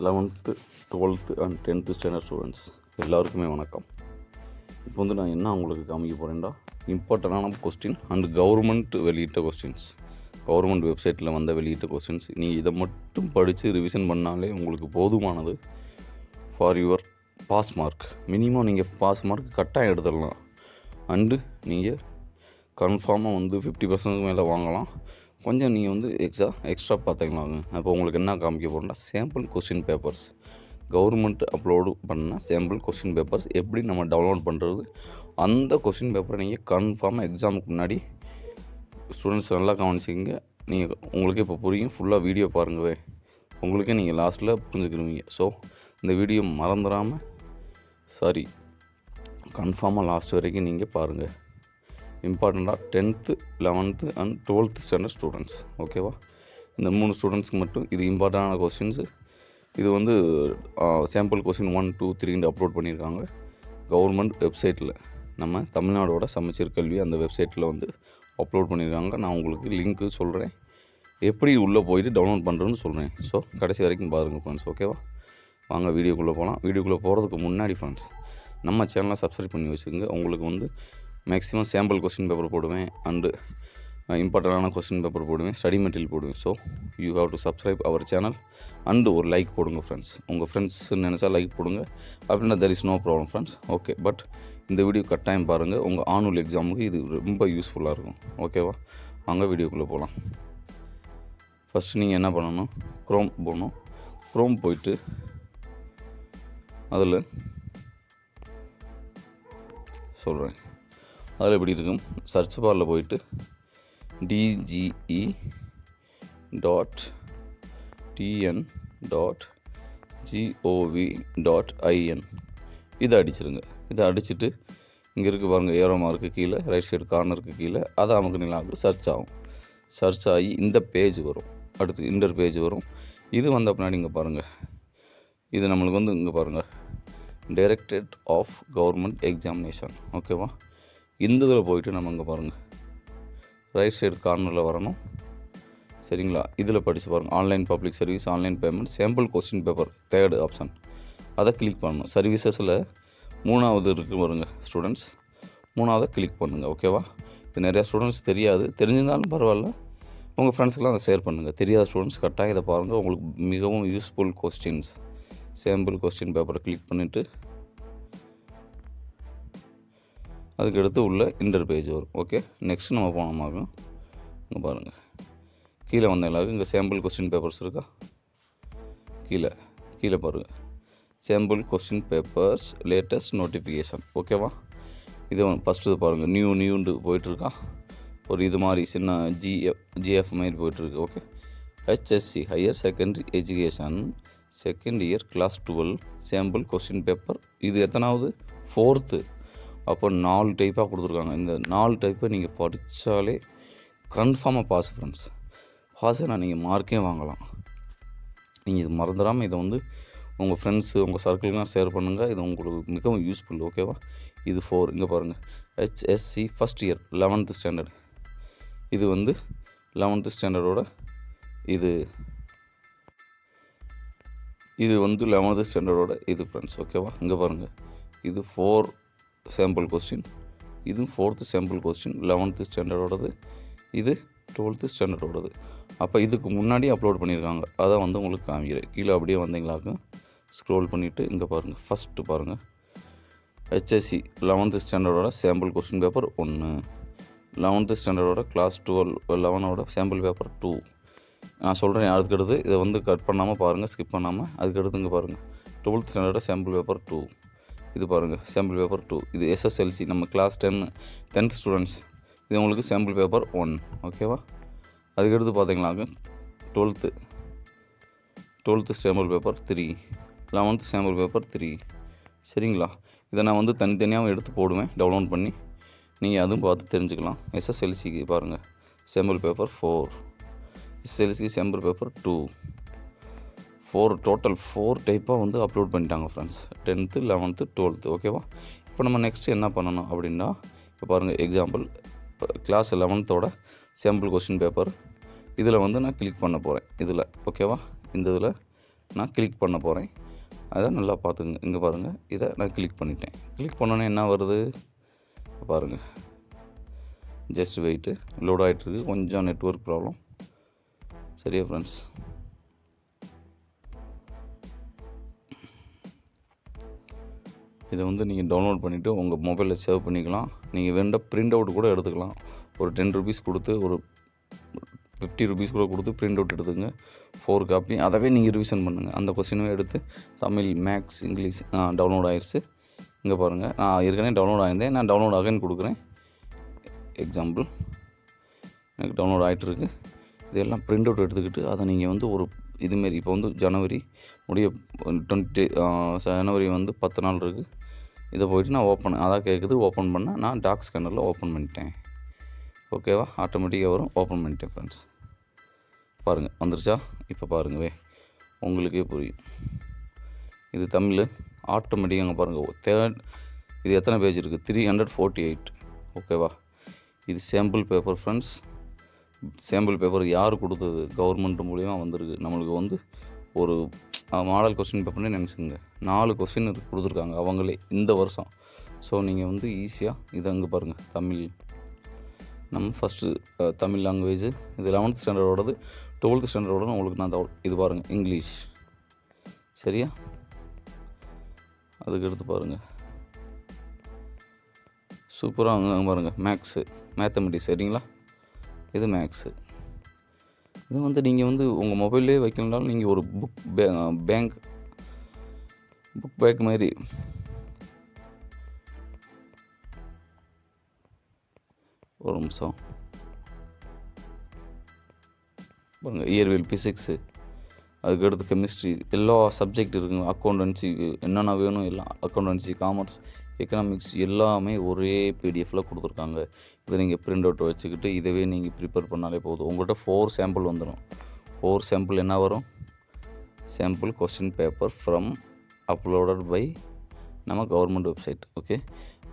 Eleventh twelfth and tenth standard students எல்லாருக்குமே வணக்கம். இப்போ வந்து நான் என்ன உங்களுக்கு காமிக்க போகிறேன்டா இம்பார்ட்டண்டான கொஸ்டின் அண்ட் கவர்மெண்ட் வெளியிட்ட கொஸ்டின்ஸ் கவர்மெண்ட் வெப்சைட்டில் வந்த வெளியிட்ட கொஸ்டின்ஸ் நீங்கள் இதை மட்டும் படித்து ரிவிஷன் பண்ணாலே உங்களுக்கு போதுமானது. For your pass mark minimum நீங்கள் பாஸ் மார்க் கட்டாயம் எடுத்துடலாம். அண்டு நீங்கள் கன்ஃபார்மாக வந்து ஃபிஃப்டி பர்சன்ட்டுக்கு மேலே வாங்கலாம். கொஞ்சம் நீங்கள் வந்து எக்ஸ்ட்ரா எக்ஸ்ட்ரா பார்த்துக்கலாங்க அப்போ உங்களுக்கு என்ன காமிக்க போகிறோம்னா sample question papers government upload பண்ண சாம்பிள் கொஸ்டின் பேப்பர்ஸ் எப்படி நம்ம டவுன்லோட் பண்ணுறது அந்த கொஸ்டின் பேப்பரை நீங்கள் கன்ஃபார்மாக எக்ஸாமுக்கு முன்னாடி ஸ்டூடெண்ட்ஸ் நல்லா கவனிச்சிங்க நீங்கள் உங்களுக்கே இப்போ புரியும். ஃபுல்லாக வீடியோ பாருங்கவே உங்களுக்கே நீங்கள் லாஸ்ட்டில் புரிஞ்சுக்கிருவீங்க. ஸோ இந்த வீடியோ மறந்துடாமல் சாரி கன்ஃபார்மாக லாஸ்ட் வரைக்கும் நீங்கள் பாருங்கள் இம்பார்ட்டண்ட்டாக tenth eleventh and twelfth standard students ஓகேவா இந்த மூணு ஸ்டூடெண்ட்ஸ்க்கு மட்டும் இது இம்பார்ட்டண்டான கொஸ்டின்ஸு இது வந்து சாம்பிள் கொஸ்டின் ஒன் டூ த்ரீன்னு அப்லோட் பண்ணியிருக்காங்க. கவர்மெண்ட் வெப்சைட்டில் நம்ம தமிழ்நாடோட சமச்சீர் கல்வி அந்த வெப்சைட்டில் வந்து அப்லோட் பண்ணியிருக்காங்க. நான் உங்களுக்கு லிங்க்கு சொல்கிறேன் எப்படி உள்ளே போயிட்டு டவுன்லோட் பண்ணுறேன்னு சொல்கிறேன் ஸோ கடைசி வரைக்கும் பாருங்கள் ஃப்ரெண்ட்ஸ் ஓகேவா வாங்க வீடியோக்குள்ளே போகலாம் வீடியோக்குள்ளே போகிறதுக்கு முன்னாடி ஃப்ரெண்ட்ஸ் நம்ம சேனலை சப்ஸ்கிரைப் பண்ணி வச்சுக்கோங்க. உங்களுக்கு வந்து மேக்ஸிமம் சாம்பிள் கொஸ்டின் பேப்பர் போடுவேன் அண்டு இம்பார்ட்டண்டான கொஸ்டின் பேப்பர் போடுவேன் ஸ்டடி மெட்டீரியல் போடுவேன். So you have to subscribe our channel and ஒரு லைக் போடுங்க ஃப்ரெண்ட்ஸ் உங்கள் ஃப்ரெண்ட்ஸ்ன்னு நினச்சா லைக் போடுங்க. அப்படின்னா there is no problem friends okay but இந்த வீடியோ கட்டாயம் பாருங்கள் உங்கள் ஆனுவல் எக்ஸாமுக்கு இது ரொம்ப யூஸ்ஃபுல்லாக இருக்கும். ஓகேவா அங்கே வீடியோக்குள்ளே போகலாம் ஃபஸ்ட்டு நீங்கள் என்ன பண்ணணும்? க்ரோம் போகணும் க்ரோம் போயிட்டு அதில் சொல்கிறேன் அதில் எப்படி இருக்கும்? சர்ச் பாரில் போயிட்டு DGE dot TN dot GOV dot IN இதை அடிச்சிருங்க. இதை அடிச்சுட்டு இங்கே இருக்குது பாருங்கள் ஏரோ மார்க்கு கீழே ரைட் சைடு கார்னருக்கு கீழே அதை அமுக்குனீங்களாக்கு சர்ச் ஆகும்? சர்ச் ஆகி இந்த பேஜ் வரும். அடுத்து இன்டர் பேஜ் வரும். இது வந்த பின்னாடி இங்கே பாருங்கள் இது நம்மளுக்கு வந்து இங்கே பாருங்கள் டைரக்டரேட் ஆஃப் கவர்மெண்ட் எக்ஸாமினேஷன் ஓகேவா இந்த இதில் போயிட்டு நம்ம இங்கே பாருங்கள் ரைட் சைடு கார்னரில் வரணும். சரிங்களா? இதில் படித்து பாருங்கள் online public service online payment sample question paper third option அதை கிளிக் பண்ணணும். சர்வீசஸில் மூணாவது இருக்கு வருங்க ஸ்டூடெண்ட்ஸ் மூணாவதை கிளிக் பண்ணுங்கள் ஓகேவா இது நிறையா ஸ்டூடெண்ட்ஸ் தெரியாது. தெரிஞ்சிருந்தாலும் பரவாயில்ல. உங்கள் ஃப்ரெண்ட்ஸ்க்கெலாம் அதை ஷேர் பண்ணுங்கள் தெரியாத ஸ்டூடெண்ட்ஸ் கரெக்டாக இதை பாருங்கள் உங்களுக்கு மிகவும் யூஸ்ஃபுல் கொஸ்டின்ஸ் சாம்பிள் கொஸ்டின் பேப்பரை கிளிக் பண்ணிவிட்டு அதுக்கடுத்து உள்ள இன்டர் பேஜ் வரும். ஓகே நெக்ஸ்ட் நம்ம போனோமாகும் இங்கே பாருங்கள் கீழே வந்த எல்லாருக்கும் இங்கே சாம்பிள் கொஸ்டின் பேப்பர்ஸ் இருக்கா? கீழே. கீழே பாருங்கள் sample question papers latest notification ஓகேவா இது ஃபஸ்ட்டு இது பாருங்கள் நியூ நியூண்டு போயிட்டுருக்கா? ஒரு இது மாதிரி சின்ன ஜிஎஃப் ஜிஎஃப் மாதிரி போயிட்டுருக்கு. Okay HSC higher secondary education second year class twelve sample question paper இது எத்தனாவது? ஃபோர்த்து அப்போ நாலு டைப்பாக கொடுத்துருக்காங்க. இந்த நாலு டைப்பை நீங்கள் படித்தாலே கன்ஃபார்மாக பாஸ் ஃப்ரெண்ட்ஸ் பாஸ்னா நீங்கள் மார்க்கே வாங்கலாம். நீங்கள் இது மறந்துடாமல் இதை வந்து உங்கள் ஃப்ரெண்ட்ஸு உங்கள் சர்க்கிள்லாம் ஷேர் பண்ணுங்கள் இது உங்களுக்கு மிகவும் யூஸ்ஃபுல் ஓகேவா இது ஃபோர் இங்கே பாருங்கள் HSC first year eleventh standard இது வந்து லெவன்த்து ஸ்டாண்டர்டோட இது. இது வந்து லெவன்த்து ஸ்டாண்டர்டோட இது ஃப்ரெண்ட்ஸ் ஓகேவா இங்கே பாருங்கள் இது ஃபோர் சாம்பிள் கொஸ்டின் இது ஃபோர்த்து சாம்பிள் கொஸ்டின் லெவன்த்து ஸ்டாண்டர்டோடது இது டுவெல்த்து ஸ்டாண்டர்டோடது அப்போ இதுக்கு முன்னாடி அப்லோட் பண்ணியிருக்காங்க அதை வந்து உங்களுக்கு காமிக்கிறேன். கீழே அப்படியே வந்தீங்களாக்கும் ஸ்க்ரோல் பண்ணிவிட்டு இங்கே பாருங்கள் ஃபஸ்ட்டு பாருங்கள் ஹெச்எஸ்சி லெவன்த்து ஸ்டாண்டர்டோட சாம்பிள் கொஸ்டின் பேப்பர் ஒன்று லெவன்த்து ஸ்டாண்டர்டோட கிளாஸ் டுவெல் லெவனோட சாம்பிள் பேப்பர் டூ நான் சொல்கிறேன் அதுக்கடுத்து இதை வந்து கட் பண்ணாமல் பாருங்கள் ஸ்கிப் பண்ணாமல் அதுக்கடுத்து இங்கே பாருங்கள் டுவெல்த் ஸ்டாண்டர்டோட சாம்பிள் பேப்பர் டூ இது பாருங்கள் சாம்பிள் பேப்பர் டூ இது எஸ்எஸ்எல்சி நம்ம கிளாஸ் டென் டென்த் ஸ்டூடெண்ட்ஸ் இது உங்களுக்கு சாம்பிள் பேப்பர் ஒன் ஓகேவா அதுக்கடுத்து பார்த்தீங்களாக்க twelfth twelfth sample paper three eleventh sample paper three சரிங்களா? இதை நான் வந்து தனித்தனியாகவும் எடுத்து போடுவேன் டவுன்லோட் பண்ணி. நீங்கள் அதுவும் பார்த்து தெரிஞ்சுக்கலாம். எஸ்எஸ்எல்சிக்கு பாருங்கள் sample paper four SLC sample paper two four total four டைப்பாக வந்து அப்லோட் பண்ணிட்டாங்க ஃப்ரெண்ட்ஸ் டென்த்து லெவன்த்து டுவெல்த்து ஓகேவா இப்போ நம்ம நெக்ஸ்ட்டு என்ன பண்ணணும் அப்படின்னா இப்போ பாருங்கள் எக்ஸாம்பிள் கிளாஸ் லெவன்த்தோட சாம்பிள் கொஸ்டின் பேப்பர் இதில் வந்து நான் கிளிக் பண்ண போகிறேன் இதில் ஓகேவா இந்த இதில் நான் கிளிக் பண்ண போகிறேன் அதை நல்லா பார்த்துங்க இங்கே பாருங்கள் இதை நான் கிளிக் பண்ணிட்டேன். கிளிக் பண்ணோன்னே என்ன வருது? பாருங்கள் ஜஸ்ட் வெயிட்டு லோட் ஆகிட்டுருக்கு கொஞ்சம் நெட்ஒர்க் ப்ராப்ளம் சரியா ஃப்ரெண்ட்ஸ் இதை வந்து நீங்கள் டவுன்லோட் பண்ணிவிட்டு உங்கள் மொபைலில் சேவ் பண்ணிக்கலாம். நீங்கள் வேண்ட ப்ரிண்ட் அவுட் கூட எடுத்துக்கலாம். ஒரு டென் ருபீஸ் கொடுத்து ஒரு ஃபிஃப்டி ருபீஸ் கூட கொடுத்து பிரிண்ட் அவுட் எடுத்துங்க ஃபோர் காப்பி அதவே நீங்கள் ரிவிஷன் பண்ணுங்கள் அந்த கொஸ்டினும் எடுத்து தமிழ் மேக்ஸ் இங்கிலீஷ் டவுன்லோட் ஆயிடுச்சு இங்கே பாருங்கள் நான் ஏற்கனவே டவுன்லோட் ஆகிருந்தேன் நான் டவுன்லோட் ஆகன்னு கொடுக்குறேன். எக்ஸாம்பிள் எனக்கு டவுன்லோட் ஆகிட்டுருக்கு இதெல்லாம் பிரிண்ட் அவுட் எடுத்துக்கிட்டு அதை நீங்கள் வந்து ஒரு இதுமாரி இப்போ வந்து ஜனவரி முடிய டுவெண்ட்டி ஜனவரி வந்து பத்து நாள் இருக்குது இதை போயிட்டு நான் ஓப்பன் அதான் கேட்குது ஓப்பன் பண்ணால் நான் டாக் ஸ்கேனரில் ஓப்பன் பண்ணிட்டேன். ஓகேவா ஆட்டோமேட்டிக்காக வரும் ஓப்பன் பண்ணிட்டேன் ஃப்ரெண்ட்ஸ் பாருங்கள் வந்துருச்சா? இப்போ பாருங்கவே உங்களுக்கே புரியும். இது தமிழ் ஆட்டோமேட்டிக்காக பாருங்கள் தேர்ட் இது எத்தனை பேஜ் இருக்குது த்ரீ ஹண்ட்ரட் ஃபோர்ட்டி எயிட் ஓகேவா இது sample paper friends sample paper யார் கொடுத்தது? கவர்மெண்ட் மூலியமாக வந்திருக்கு. நம்மளுக்கு வந்து ஒரு மாடல் கொஸ்டின் பேப்பர்னே நினச்சிங்க நாலு கொஸ்டின் கொடுத்துருக்காங்க அவங்களே இந்த வருஷம். ஸோ நீங்கள் வந்து ஈஸியாக இதை அங்கே பாருங்கள் தமிழ். நம்ம ஃபஸ்ட்டு தமிழ் லாங்குவேஜ் இது லெவன்த் ஸ்டாண்டர்டோடது டுவெல்த் ஸ்டாண்டர்டோட உங்களுக்கு நான் இது பாருங்கள் இங்கிலீஷ் சரியா? அதுக்கு எடுத்து பாருங்கள் சூப்பராக அங்கே பாருங்கள் மேக்ஸு மேத்தமெட்டிக்ஸ் சரிங்களா? இது மேக்ஸு இது வந்து நீங்கள் வந்து உங்கள் மொபைல்லே வைக்கலனாலும் நீங்கள் ஒரு புக் பே பேங்க் புக் பேக் மாதிரி. ஒரு நிமிஷம். பாருங்கள் இயர்வியல் ஃபிசிக்ஸு அதுக்கடுத்து கெமிஸ்ட்ரி எல்லா சப்ஜெக்ட் இருக்குங்க. அக்கௌண்டன்சி என்னென்ன வேணும் எல்லாம் அக்கௌண்டன்சி காமர்ஸ் எக்கனாமிக்ஸ் எல்லாமே ஒரே பிடிஎஃப்பில் கொடுத்துருக்காங்க. இதை நீங்கள் பிரிண்ட் அவுட் வச்சுக்கிட்டு இதவே நீங்கள் ப்ரிப்பேர் பண்ணாலே போதும். உங்கள்கிட்ட ஃபோர் சாம்பிள் வந்துடும் ஃபோர் சாம்பிள் என்ன வரும்? Sample question paper from uploaded by நம்ம கவர்மெண்ட் வெப்சைட் ஓகே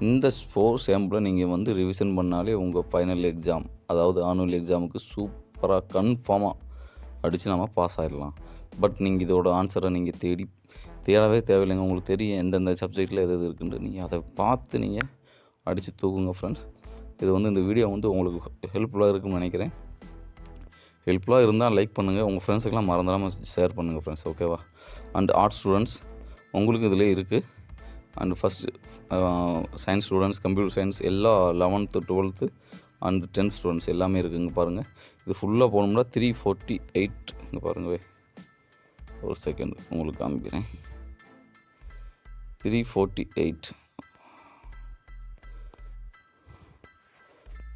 இந்த ஃபோர் சாம்பிளை நீங்கள் வந்து ரிவிஷன் பண்ணாலே உங்கள் ஃபைனல் எக்ஸாம் அதாவது ஆனுவல் எக்ஸாமுக்கு சூப்பராக கன்ஃபார்மாக அடித்து நம்ம பாஸ் ஆகிடலாம் பட் நீங்கள் இதோட ஆன்சரை நீங்கள் தேடி தேடவே தேவையில்லைங்க. உங்களுக்கு தெரியும் எந்தெந்த சப்ஜெக்டில் எது எது இருக்குன்ட்டு நீங்கள் அதை பார்த்து நீங்கள் அடித்து தூக்குங்க ஃப்ரெண்ட்ஸ் இது வந்து இந்த வீடியோ வந்து உங்களுக்கு ஹெல்ப்ஃபுல்லாக இருக்குன்னு நினைக்கிறேன். ஹெல்ப்ஃபுல்லாக இருந்தால் லைக் பண்ணுங்கள் உங்கள் ஃப்ரெண்ட்ஸுக்கெல்லாம் மறந்துடாமல் ஷேர் பண்ணுங்கள் ஃப்ரெண்ட்ஸ் ஓகேவா அண்ட் ஆர்ட் ஸ்டூடெண்ட்ஸ் உங்களுக்கு இதில் இருக்குது and first science students computer science எல்லா eleventh twelfth and tenth students எல்லாமே இருக்குங்க பாருங்கள் இது ஃபுல்லாக போகணும்னா த்ரீ ஃபோர்ட்டி எயிட் இங்கே பாருங்கள் ஒரு செகண்ட் உங்களுக்கு காமிக்கிறேன். த்ரீ ஃபோர்ட்டி எயிட்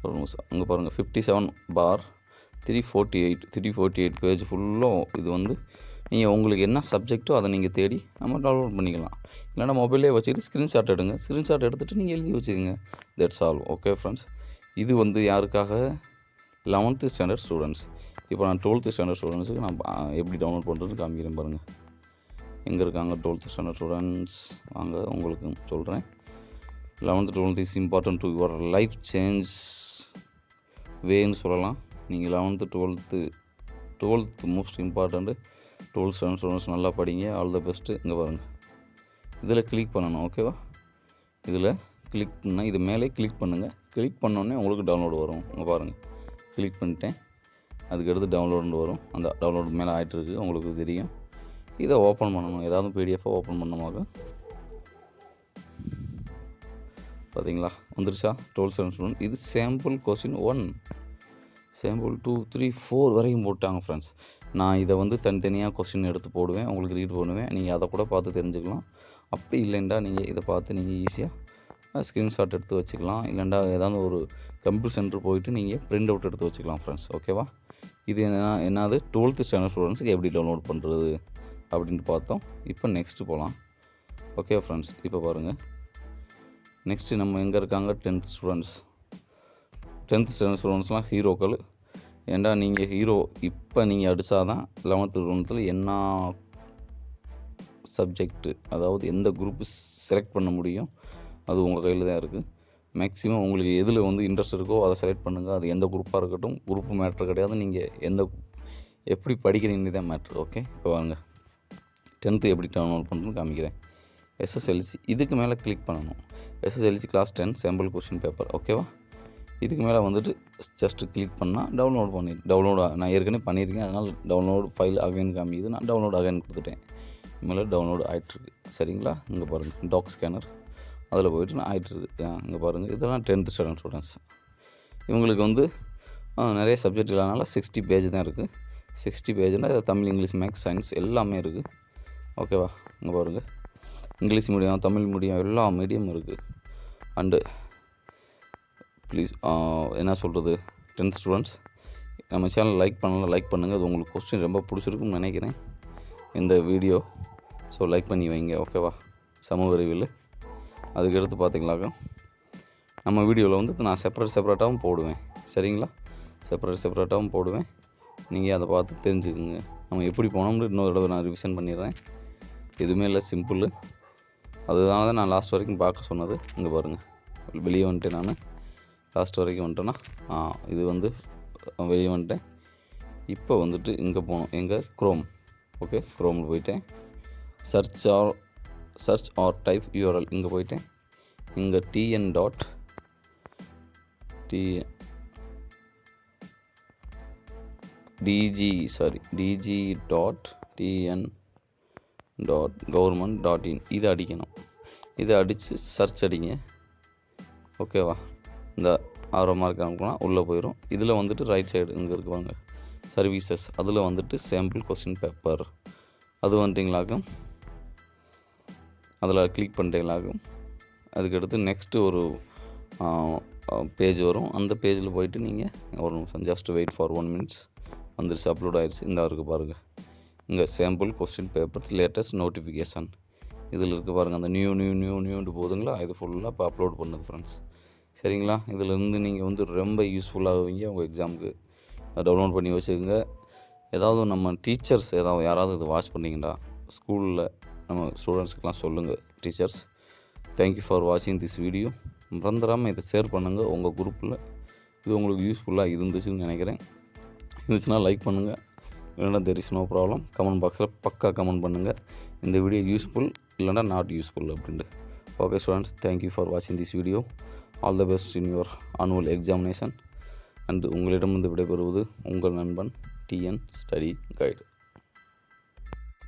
ஒரு நிமிஷம் அங்கே பாருங்கள் fifty seven four three forty eight three forty eight page ஃபுல்லும் இது வந்து நீங்கள் உங்களுக்கு என்ன சப்ஜெக்ட்டோ அதை நீங்கள் தேடி நம்ம டவுன்லோட் பண்ணிக்கலாம். இல்லைன்னா மொபைலே வச்சுக்கிட்டு ஸ்க்ரீன்ஷாட் எடுங்க. ஸ்க்ரீன்ஷாட் எடுத்துகிட்டு நீங்கள் எழுதி வச்சுக்கோங்க. தட்ஸ் ஆல் ஓகே ஃப்ரெண்ட்ஸ் இது வந்து யாருக்காக? லெவன்த்து ஸ்டாண்டர்ட் ஸ்டூடெண்ட்ஸ் இப்போ நான் டுவெல்த்து ஸ்டாண்டர்ட் ஸ்டூடெண்ட்ஸுக்கு நான் எப்படி டவுன்லோட் பண்ணுறதுன்னு காமிக்கிறேன் பாருங்கள் எங்கே இருக்காங்க டுவெல்த்து ஸ்டாண்டர்ட் ஸ்டூடெண்ட்ஸ் வாங்க உங்களுக்கு சொல்கிறேன். Eleventh twelfth is important to your life change வேன்னு சொல்லலாம். நீங்கள் eleventh twelfth twelfth most important twelfth standard students நல்லா படிங்க. ஆல் த பெஸ்ட்டு இங்கே பாருங்கள் இதில் கிளிக் பண்ணணும் ஓகேவா இதில் கிளிக் பண்ணால் இது மேலே கிளிக் பண்ணுங்கள் கிளிக் பண்ணோடனே உங்களுக்கு டவுன்லோடு வரும். இங்கே பாருங்கள் கிளிக் பண்ணிட்டேன். அதுக்கடுத்து டவுன்லோடுன்னு வரும். அந்த டவுன்லோடு மேலே ஆகிட்டுருக்கு உங்களுக்கு தெரியும். இதை ஓப்பன் பண்ணணும். ஏதாவது பிடிஎஃபை ஓப்பன் பண்ணமாக பார்த்தீங்களா வந்துருச்சா? டுவெல்த் செவன் ஸ்டூடெண்ட் இது sample question one sample two three four வரைக்கும் போட்டாங்க ஃப்ரெண்ட்ஸ் நான் இதை வந்து தனித்தனியாக கொஸ்டின் எடுத்து போடுவேன். உங்களுக்கு ரீட் பண்ணுவேன். நீங்கள் அதை கூட பார்த்து தெரிஞ்சுக்கலாம். அப்படி இல்லைண்டா நீங்கள் இதை பார்த்து நீங்கள் ஈஸியாக ஸ்க்ரீன்ஷாட் எடுத்து வச்சுக்கலாம். இல்லைண்டா ஏதாவது ஒரு கம்ப்யூட்டர் சென்டர் போயிட்டு நீங்கள் பிரிண்ட் அவுட் எடுத்து வச்சுக்கலாம் ஃப்ரெண்ட்ஸ் ஓகேவா இது என்ன என்னது? டுவெல்த்து ஸ்டாண்டர்ட் ஸ்டூடெண்ட்ஸுக்கு எப்படி டவுன்லோட் பண்ணுறது அப்படின்ட்டு பார்த்தோம். இப்போ நெக்ஸ்ட்டு போகலாம் ஓகே ஃப்ரெண்ட்ஸ் இப்போ பாருங்கள் நெக்ஸ்ட்டு நம்ம எங்கே இருக்காங்க? டென்த் ஸ்டூடெண்ட்ஸ் டென்த் ஸ்டாண்டர்ட் ஸ்டூடெண்ட்ஸ்லாம் ஹீரோக்கள் ஏண்டா நீங்கள் ஹீரோ இப்போ நீங்கள் அடித்தா தான் லெவன்த்து ஸ்டூடெண்ட்ஸில் என்ன சப்ஜெக்ட்டு அதாவது எந்த குரூப் செலக்ட் பண்ண முடியும்? அது உங்கள் கையில் தான் இருக்குது மேக்ஸிமம் உங்களுக்கு எதில் வந்து இன்ட்ரெஸ்ட் இருக்கோ அதை செலக்ட் பண்ணுங்கள் அது எந்த குரூப்பாக இருக்கட்டும் குரூப் மேட்ரு கிடையாது. நீங்கள் எந்த எப்படி படிக்கிறீங்கன்னு தான் மேட்ரு ஓகே இப்போ வாங்க. டென்த்து எப்படி டவுன்லோட் பண்ணுறதுன்னு காமிக்கிறேன். எஸ்எஸ்எல்சி இதுக்கு மேலே கிளிக் பண்ணணும். SSLC class ten sample question paper ஓகேவா இதுக்கு மேலே வந்துட்டு ஜஸ்ட்டு கிளிக் பண்ணால் டவுன்லோட் பண்ணி டவுன்லோட் நான் ஏற்கனவே பண்ணியிருக்கேன் அதனால் டவுன்லோட் ஃபைல் அகைன் காமிக்குது. நான் டவுன்லோட் அகைன் கொடுத்துட்டேன். இனிமேல் டவுன்லோட் ஆகிட்டுருக்கு சரிங்களா? இங்கே பாருங்கள் டாக் ஸ்கேனர் அதில் போயிட்டு நான் ஆகிட்டுருக்கு இங்கே பாருங்கள் இதெல்லாம் டென்த்து ஸ்டாண்டர்ட் ஸ்டூடெண்ட்ஸ் இவங்களுக்கு வந்து நிறைய சப்ஜெக்ட் இல்லாதனால சிக்ஸ்டி பேஜ் தான் இருக்குது சிக்ஸ்டி பேஜ்னால் இதில் தமிழ் இங்கிலீஷ் மேக்ஸ் சயின்ஸ் எல்லாமே இருக்குது ஓகேவா இங்கே பாருங்கள் இங்கிலீஷ் மீடியம் தமிழ் மீடியம் எல்லா மீடியமும் இருக்குது அண்டு ப்ளீஸ் என்ன சொல்கிறது டென்த் ஸ்டூடெண்ட்ஸ் நம்ம சேனல் லைக் பண்ணலாம் லைக் பண்ணுங்கள் அது உங்களுக்கு கொஸ்டின் ரொம்ப பிடிச்சிருக்குன்னு நினைக்கிறேன். இந்த வீடியோ ஸோ லைக் பண்ணி வைங்க ஓகேவா சமூக அறிவில் அதுக்கடுத்து பார்த்தீங்களாக்கா நம்ம வீடியோவில் வந்து நான் செப்பரேட் செப்பரேட்டாகவும் போடுவேன். சரிங்களா? செப்பரேட் செப்பரேட்டாகவும் போடுவேன். நீங்கள் அதை பார்த்து தெரிஞ்சுக்குங்க. நம்ம எப்படி போனோம்னு இன்னொரு தடவை நான் ரிவிஷன் பண்ணிடுறேன். எதுவுமே இல்லை சிம்பிள் அதனால தான் நான் லாஸ்ட் வரைக்கும் பார்க்க சொன்னது. இங்கே பாருங்கள் வெளியே வந்துட்டேன் நான். லாஸ்ட் வரைக்கும் வந்துட்டேன்னா இது வந்து வெளியே வந்துட்டேன். இப்போ வந்துட்டு இங்கே போகணும் எங்கே? க்ரோம் ஓகே க்ரோமில் போயிட்டேன். Search or search or type URL இங்கே போயிட்டேன். இங்கே TN dot TN DG sorry DG dot TN dot government dot in இதை அடிக்கணும். இதை அடித்து சர்ச் அடிங்க. ஓகேவா இந்த ஆர்வமாக இருக்க அனுப்புனா உள்ளே போயிடும் இதில் வந்துட்டு ரைட் சைடு இங்கே இருக்குவாங்க சர்வீசஸ் அதில் வந்துட்டு சாம்பிள் கொஸ்டின் பேப்பர் அது வந்துட்டிங்களாக்கும் அதில் கிளிக் பண்ணிட்டீங்களாக்கும் அதுக்கடுத்து நெக்ஸ்ட்டு ஒரு பேஜ் வரும். அந்த பேஜில் போயிட்டு நீங்கள் ஒரு நிமிஷம் just wait for one minutes வந்துருச்சு அப்லோட் ஆயிடுச்சு இந்த இருக்குது பாருங்கள் இங்கே sample question papers latest notification இதில் இருக்குது பாருங்கள் அந்த நியூ நியூ நியூ நியூன்ட்டு போதுங்களா? இது ஃபுல்லாக இப்போ அப்லோட் பண்ணுது ஃப்ரெண்ட்ஸ் சரிங்களா? இதிலேருந்து நீங்கள் வந்து ரொம்ப யூஸ்ஃபுல்லாகுவீங்க உங்கள் எக்ஸாமுக்கு டவுன்லோட் பண்ணி வச்சுக்கோங்க. ஏதாவது நம்ம டீச்சர்ஸ் ஏதாவது யாராவது இது வாட்ச் பண்ணிங்கன்னா ஸ்கூலில் நம்ம ஸ்டூடெண்ட்ஸுக்கெலாம் சொல்லுங்கள் டீச்சர்ஸ் தேங்க்யூ ஃபார் வாட்சிங் திஸ் வீடியோ மறந்துடாமல் இதை ஷேர் பண்ணுங்கள் உங்கள் குரூப்பில் இது உங்களுக்கு யூஸ்ஃபுல்லாக இருந்துச்சுன்னு நினைக்கிறேன். இருந்துச்சுன்னா லைக் பண்ணுங்கள் இல்லைன்னா there is no problem comment பாக்ஸில் பக்கா கமெண்ட் பண்ணுங்கள் இந்த வீடியோ யூஸ்ஃபுல் இல்லைன்னா நாட் யூஸ்ஃபுல் அப்படின்ட்டு. Okay students thank you for வாட்சிங் this video all the best in your annual examination and உங்களிடமிருந்து விடைபெறுவது உங்கள் நண்பன் டிஎன் ஸ்டடி கைடு